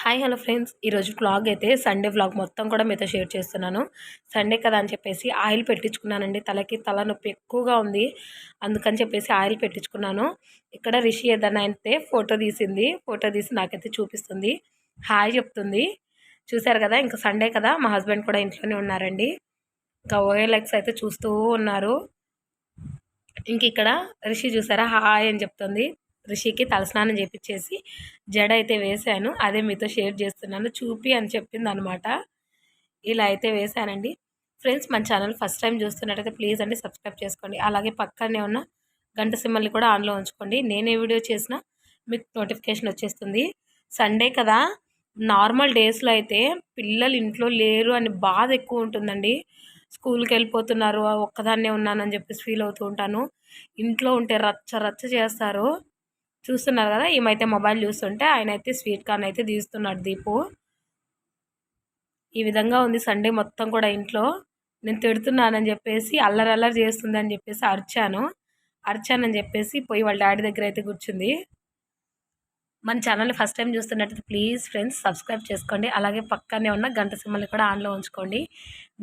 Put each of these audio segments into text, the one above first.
Hi hello friends. ఈరోజు vlog అయితే Sunday vlog మొత్తం కూడా మీతో షేర్ చేస్తున్నాను. సండే కదా అని చెప్పేసి ఆయిల్ పెట్టించుకున్నానండి. తలకి తల నొప్పి ఎక్కువగా ఉంది. అందుకని చెప్పేసి ఆయిల్ పెట్టించుకున్నాను. ఇక్కడ రిషి ఏదన్నా అయితే ఫోటో తీసింది. ఫోటో తీసి నాకైతే చూపిస్తుంది. హాయ్ చెప్తుంది. చూశారు కదా ఇంకా సండే కదా. మా హస్బెండ్ కూడా ఇంట్లోనే ఉన్నారండి. ఇంకా ఓఎల్ఎక్స్ అయితే చూస్తూ ఉన్నారు. ఇంక ఇక్కడ రిషి చూసారా? హాయ్ అని చెప్తుంది. రిషికి తలస్నానం చేపించేసి జడ అయితే వేశాను. అదే మీతో షేర్ చేస్తున్నాను. చూపి అని చెప్పింది అనమాట ఇలా అయితే వేశానండి. ఫ్రెండ్స్ మన ఛానల్ ఫస్ట్ టైం చూస్తున్నట్టయితే ప్లీజ్ అండి సబ్స్క్రైబ్ చేసుకోండి. అలాగే పక్కనే ఉన్న గంట సిమ్మల్ని కూడా ఆన్లో ఉంచుకోండి. నేను ఏ వీడియో చేసినా మీకు నోటిఫికేషన్ వచ్చేస్తుంది. సండే కదా. నార్మల్ డేస్లో అయితే పిల్లలు ఇంట్లో లేరు అని బాధ ఎక్కువ ఉంటుందండి. స్కూల్కి వెళ్ళిపోతున్నారు ఒక్కదాన్నే ఉన్నానని చెప్పేసి ఫీల్ అవుతూ ఉంటాను. ఇంట్లో ఉంటే రచ్చ రచ్చ చేస్తారు. చూస్తున్నారు కదా ఈమైతే మొబైల్ చూస్తుంటే ఆయన అయితే స్వీట్ కార్న్ అయితే తీస్తున్నాడు దీపు. ఈ విధంగా ఉంది సండే మొత్తం కూడా ఇంట్లో. నేను తిడుతున్నానని చెప్పేసి అల్లరి అల్లరి చేస్తుంది అని చెప్పేసి అరిచాను. అరిచానని చెప్పేసి పోయి వాళ్ళ డాడీ దగ్గర అయితే కూర్చుంది. మన ఛానల్ని ఫస్ట్ టైం చూస్తున్నట్టు ప్లీజ్ ఫ్రెండ్స్ సబ్స్క్రైబ్ చేసుకోండి. అలాగే పక్కనే ఉన్న గంట సిమ్మల్ని కూడా ఆన్లో ఉంచుకోండి.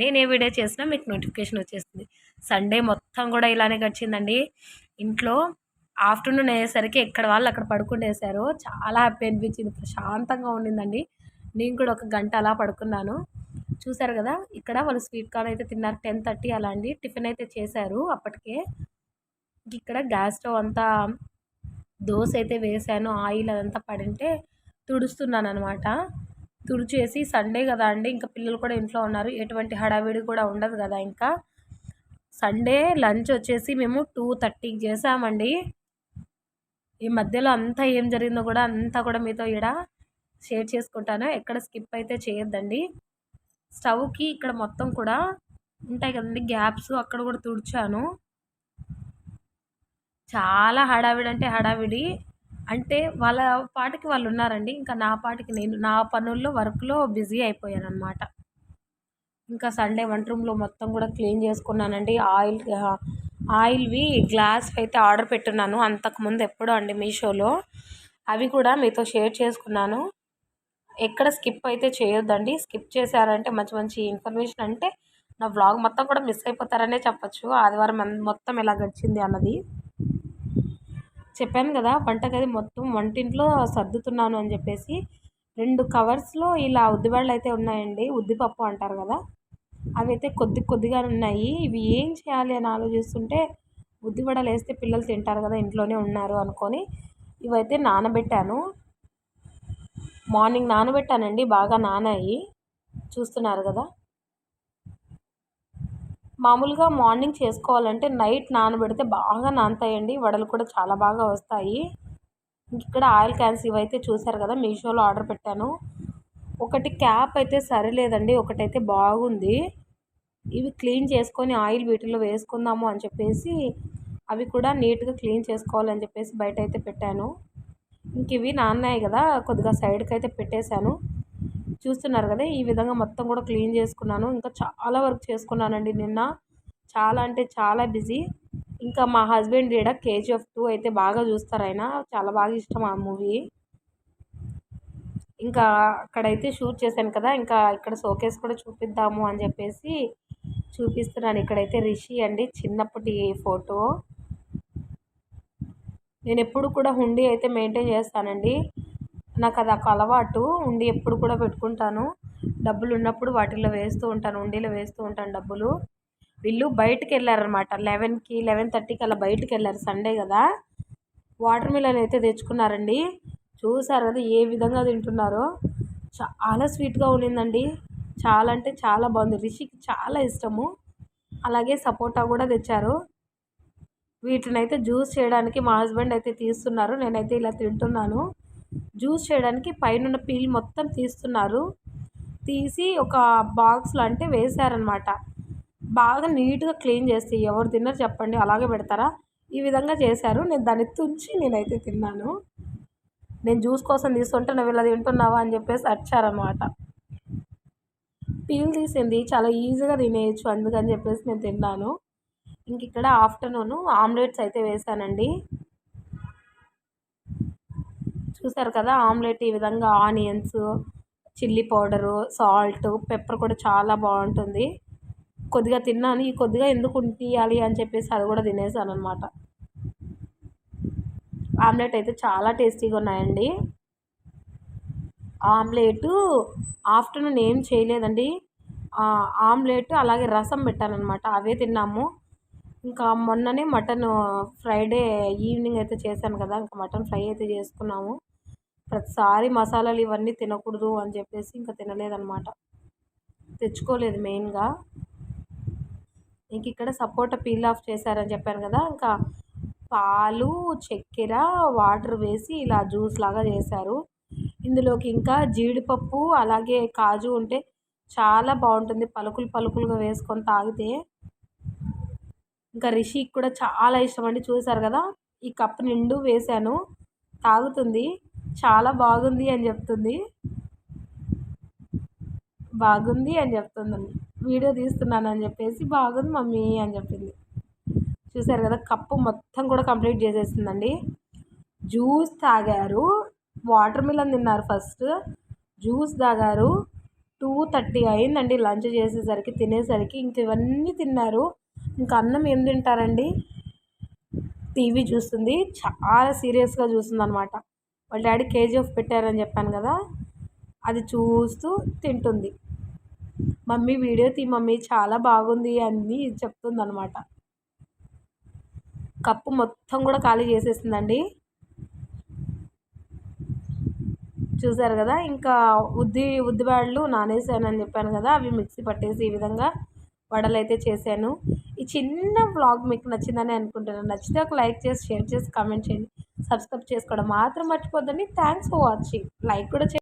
నేను ఏ వీడియో చేసినా మీకు నోటిఫికేషన్ వచ్చేస్తుంది. సండే మొత్తం కూడా ఇలానే గడిచిందండి. ఇంట్లో ఆఫ్టర్నూన్ అయ్యేసరికి ఎక్కడ వాళ్ళు అక్కడ పడుకునేసారు చాలా హ్యాపీ అనిపించింది. ప్రశాంతంగా ఉండిందండి. నేను కూడా ఒక గంట అలా పడుకున్నాను. చూసారు కదా ఇక్కడ వాళ్ళు స్వీట్ కార్న్ అయితే తిన్నారు. టెన్ థర్టీ అలా అండి. టిఫిన్ అయితే చేశారు అప్పటికే. ఇక్కడ గ్యాస్ స్టవ్ అంతా దోశ అయితే వేసాను ఆయిల్ అదంతా పడింటే తుడుస్తున్నాను అనమాట తుడిచేసి సండే కదా అండి. ఇంకా పిల్లలు కూడా ఇంట్లో ఉన్నారు. ఎటువంటి హడావిడి కూడా ఉండదు కదా ఇంకా. సండే లంచ్ వచ్చేసి మేము టూ థర్టీకి చేసామండి ఈ మధ్యలో అంతా ఏం జరిగిందో కూడా అంతా కూడా మీతో ఇక్కడ షేర్ చేసుకుంటాను. ఎక్కడ స్కిప్ అయితే చేయొద్దండి. స్టవ్కి ఇక్కడ మొత్తం కూడా ఉంటాయి కదండి గ్యాప్స్ అక్కడ కూడా తుడిచాను. చాలా హడావిడి అంటే హడావిడి. అంటే వాళ్ళ పాటికి వాళ్ళు ఉన్నారండి. ఇంకా నా పాటికి నేను నా పనుల్లో వర్క్లో బిజీ అయిపోయాను అనమాట ఇంకా సండే వంట రూమ్లో మొత్తం కూడా క్లీన్ చేసుకున్నానండి. ఆయిల్ ఆయిల్వి గ్లాస్ అయితే ఆర్డర్ పెట్టున్నాను. అంతకుముందు ఎప్పుడో అండి మీషోలో. అవి కూడా మీతో షేర్ చేసుకున్నాను. ఎక్కడ స్కిప్ అయితే చేయొద్దండి. స్కిప్ చేశారంటే మంచి మంచి ఇన్ఫర్మేషన్ అంటే నా వ్లాగ్ మొత్తం కూడా మిస్ అయిపోతారనే చెప్పచ్చు. ఆదివారం మొత్తం ఎలా గడిచింది అన్నది. చెప్పాను కదా వంటగది మొత్తం వంటింట్లో సర్దుతున్నాను అని చెప్పేసి. రెండు కవర్స్లో ఇలా ఉద్దిబళ్ళు అయితే ఉన్నాయండి. ఉద్దిపప్పు అంటారు కదా. అవి అయితే కొద్ది కొద్దిగా ఉన్నాయి. ఇవి ఏం చేయాలి అని ఆలోచిస్తుంటే ఉద్దివడలు వేస్తే పిల్లలు తింటారు కదా ఇంట్లోనే ఉన్నారు అనుకొని ఇవైతే నానబెట్టాను. మార్నింగ్ నానబెట్టానండి బాగా నానాయి. చూస్తున్నారు కదా? మామూలుగా మార్నింగ్ చేసుకోవాలంటే నైట్ నానబెడితే బాగా నానతాయండి వడలు కూడా చాలా బాగా వస్తాయి. ఇక్కడ ఆయిల్ క్యాన్స్ ఇవైతే చూసారు కదా మీషోలో ఆర్డర్ పెట్టాను. ఒకటి క్యాప్ అయితే సరిలేదండి ఒకటైతే బాగుంది. ఇవి క్లీన్ చేసుకొని ఆయిల్ వీటిలో వేసుకుందాము అని చెప్పేసి అవి కూడా నీట్గా క్లీన్ చేసుకోవాలని చెప్పేసి బయట అయితే పెట్టాను. ఇంక ఇవి నాన్నాయి కదా కొద్దిగా సైడ్కి అయితే పెట్టేశాను. చూస్తున్నారు కదా ఈ విధంగా మొత్తం కూడా క్లీన్ చేసుకున్నాను. ఇంకా చాలా వర్క్ చేసుకున్నానండి నిన్న. చాలా అంటే చాలా బిజీ. ఇంకా మా హస్బెండ్ ఈడ కేజీఎఫ్ టూ అయితే బాగా చూస్తారు ఆయన. చాలా బాగా ఇష్టం ఆ మూవీ. ఇంకా అక్కడైతే షూట్ చేశాను కదా ఇంకా ఇక్కడ షోకేస్ కూడా చూపిద్దాము అని చెప్పేసి చూపిస్తున్నాను. ఇక్కడైతే రిషి అండి చిన్నప్పటి ఫోటో. నేను ఎప్పుడు కూడా హుండీ అయితే మెయింటైన్ చేస్తానండి. నాకు అది ఒక అలవాటు ఉండి ఎప్పుడు కూడా పెట్టుకుంటాను. డబ్బులు ఉన్నప్పుడు వాటిల్లో వేస్తూ ఉంటాను ఉండిలో వేస్తూ ఉంటాను డబ్బులు. వీళ్ళు బయటకు వెళ్ళారనమాట లెవెన్కి లెవెన్ థర్టీకి అలా బయటకు వెళ్ళారు సండే కదా. వాటర్ మిలన్ అయితే తెచ్చుకున్నారండి. చూసారు కదా ఏ విధంగా తింటున్నారో? చాలా స్వీట్గా ఉండిందండి. చాలా అంటే చాలా బాగుంది. రిషికి చాలా ఇష్టము. అలాగే సపోటా కూడా తెచ్చారు. వీటిని అయితే జ్యూస్ చేయడానికి మా హస్బెండ్ అయితే తీస్తున్నారు. నేనైతే ఇలా తింటున్నాను. జ్యూస్ చేయడానికి పైన పీల్ మొత్తం తీస్తున్నారు. తీసి ఒక బాక్స్లో అంటే వేశారనమాట బాగా నీట్గా క్లీన్ చేస్తే ఎవరు తిన్నారు చెప్పండి. అలాగే పెడతారా? ఈ విధంగా చేశారు. నేను దాన్ని తుంచి నేనైతే తిన్నాను. నేను జ్యూస్ కోసం తీసుకుంటే నువ్వు ఇలా తింటున్నావా అని చెప్పేసి వచ్చారనమాట పీల్ తీసింది చాలా ఈజీగా తినేయచ్చు అందుకని చెప్పేసి నేను తిన్నాను. ఇంక ఇక్కడ ఆఫ్టర్నూన్ ఆమ్లెట్స్ అయితే వేసానండి. చూసారు కదా ఆమ్లెట్ ఈ విధంగా onions chilli powder salt pepper కూడా చాలా బాగుంటుంది. కొద్దిగా తిన్నాను ఈ కొద్దిగా ఎందుకు తీయాలి అని చెప్పేసి అది కూడా తినేసాను అనమాట ఆమ్లెట్ అయితే చాలా టేస్టీగా ఉన్నాయండి. ఆమ్లెట్ ఆఫ్టర్నూన్ ఏం చేయలేదండి. ఆమ్లెట్ అలాగే రసం పెట్టానమాట అవే తిన్నాము. ఇంకా మొన్ననే మటన్ ఫ్రైడే ఈవినింగ్ అయితే చేశాను కదా ఇంకా మటన్ ఫ్రై అయితే చేసుకున్నాము. ప్రతిసారి మసాలాలు ఇవన్నీ తినకూడదు అని చెప్పేసి ఇంకా తినలేదన్నమాట. తెచ్చుకోలేదు మెయిన్గా. ఇంక ఇక్కడ సపోటా పీల్ ఆఫ్ చేశారని చెప్పాను కదా ఇంకా పాలు చక్కెర వాటర్ వేసి ఇలా జ్యూస్ లాగా చేశారు. ఇందులోకి ఇంకా జీడిపప్పు అలాగే కాజు ఉంటే చాలా బాగుంటుంది. పలుకులు పలుకులుగా వేసుకొని తాగితే ఇంకా రిషికి కూడా చాలా ఇష్టం అండి. చూసారు కదా ఈ కప్పు నిండు వేశాను. తాగుతుంది. చాలా బాగుంది అని చెప్తుంది. బాగుంది అని చెప్తుంది. వీడియో తీస్తున్నాను అని చెప్పేసి బాగుంది మమ్మీ అని చెప్పింది. చూసారు కదా కప్పు మొత్తం కూడా కంప్లీట్ చేసేసిందండి. జ్యూస్ తాగారు. వాటర్ మిలన్ తిన్నారు ఫస్ట్. జ్యూస్ తాగారు. టూ థర్టీ అయిందండి లంచ్ చేసేసరికి తినేసరికి ఇంక ఇవన్నీ తిన్నారు. ఇంకా అన్నం ఏం తింటారండి? టీవీ చూస్తుంది. చాలా సీరియస్గా చూస్తుంది అనమాట వాళ్ళ డాడీ కేజీఎఫ్ పెట్టారని చెప్పాను కదా అది చూస్తూ తింటుంది. మమ్మీ వీడియో తీ మమ్మీ చాలా బాగుంది అని చెప్తుంది అనమాట కప్పు మొత్తం కూడా ఖాళీ చేసేసిందండి. చూసారు కదా ఇంకా ఉద్ది ఉద్దిబాళ్ళు నానేసానని చెప్పాను కదా అవి మిక్సీ పట్టేసి ఈ విధంగా వడలు అయితే చేశాను. ఈ చిన్న వ్లాగ్ మీకు నచ్చిందని అనుకుంటున్నాను. నచ్చితే ఒక లైక్ చేసి షేర్ చేసి కామెంట్ చేయండి. సబ్స్క్రైబ్ చేసుకోవడం మాత్రం మర్చిపోద్దండి. థ్యాంక్స్ ఫర్ వాచింగ్ లైక్ కూడా